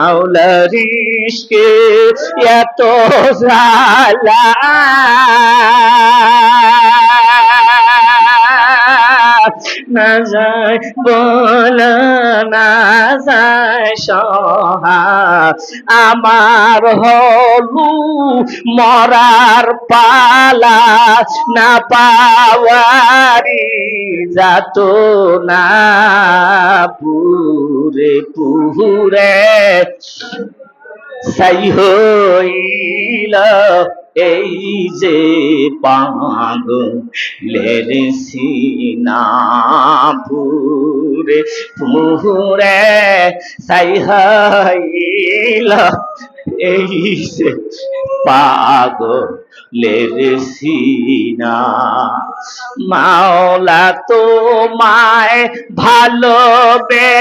মাওলার ইশকে এত জালা না যায়, বল না যায় সহা। আমার হলু মরার পালা না পাওয়ারি যাত না পুরে পুরে সাই হইল এই যে পাগলের সিনাপুরে পুরে সাই হইল এই যে পাগলের সিনা মাওলা তোমায় ভালোবেসে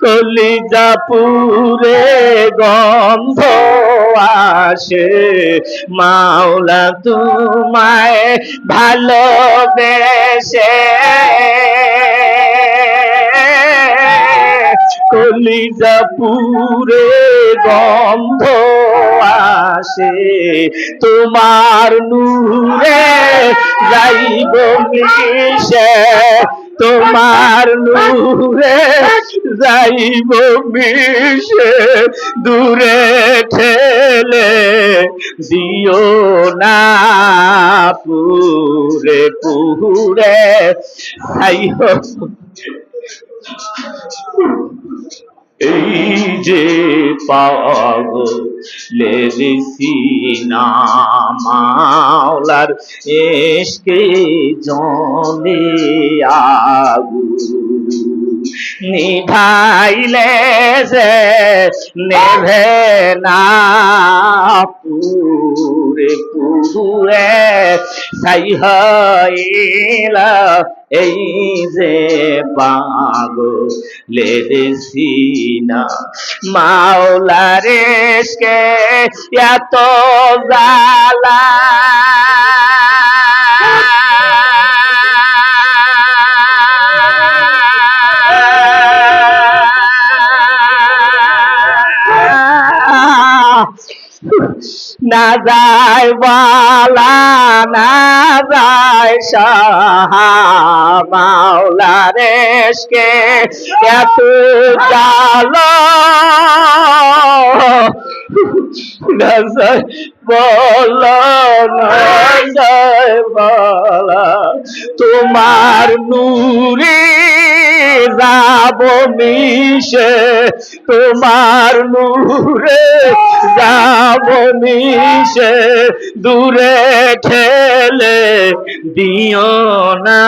কলিজা পুরে গন্ধ আসে। মাওলা তোমায় ভালোবেসে। কলিজা পুরে গন্ধ আসে। তোমার নূরে যাইব মিশে। তোমার নূরে যাইব মিশে দূরে ঠেলে জিও না পুরে পুরে। আইহ এই যে পাগলের এসকে জলে আগু। নিভাইলে যে নেভে না পুরে পুরে সাই হইলা এই যে পাগলের সিনা মাওলা রেশকে এত জালা না যায় বালা না যায় রেশকে এত জাল তোমার নূরে যাব মিশে তোমার নূরে যাব মিশে। দূরে ঠেলে দিও না।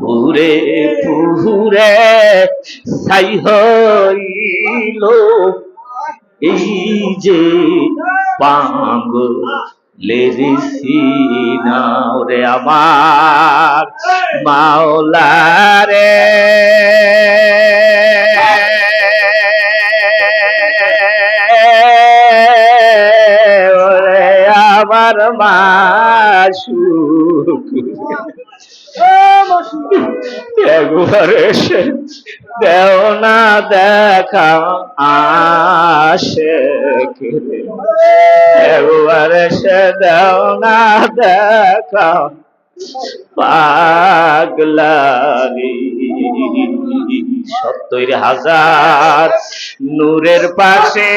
পুরে পুরে সাই হইল। এই যে পাঙ্গ লেরিসিনা ওরে আমার মাওলা রে আমার মাসুক একবার এসে দেও না দেখা আসে একবার এসে দেও না দেখা পাগলারি সত্তর হাজার নূরের পাশে।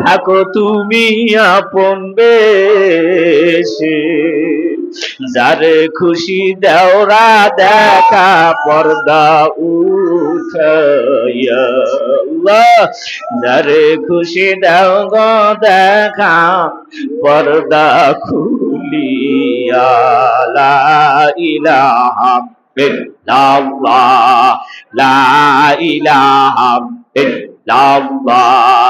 থাকো তুমি আপন বেশে। যারে খুশি দেওরা দেখা, পর্দা উঠাইয়া যারে খুশি দেও গো দেখা, পর্দা খুলিয়া লা ইলাহা লা ইলাহা ইল্লাল্লাহ।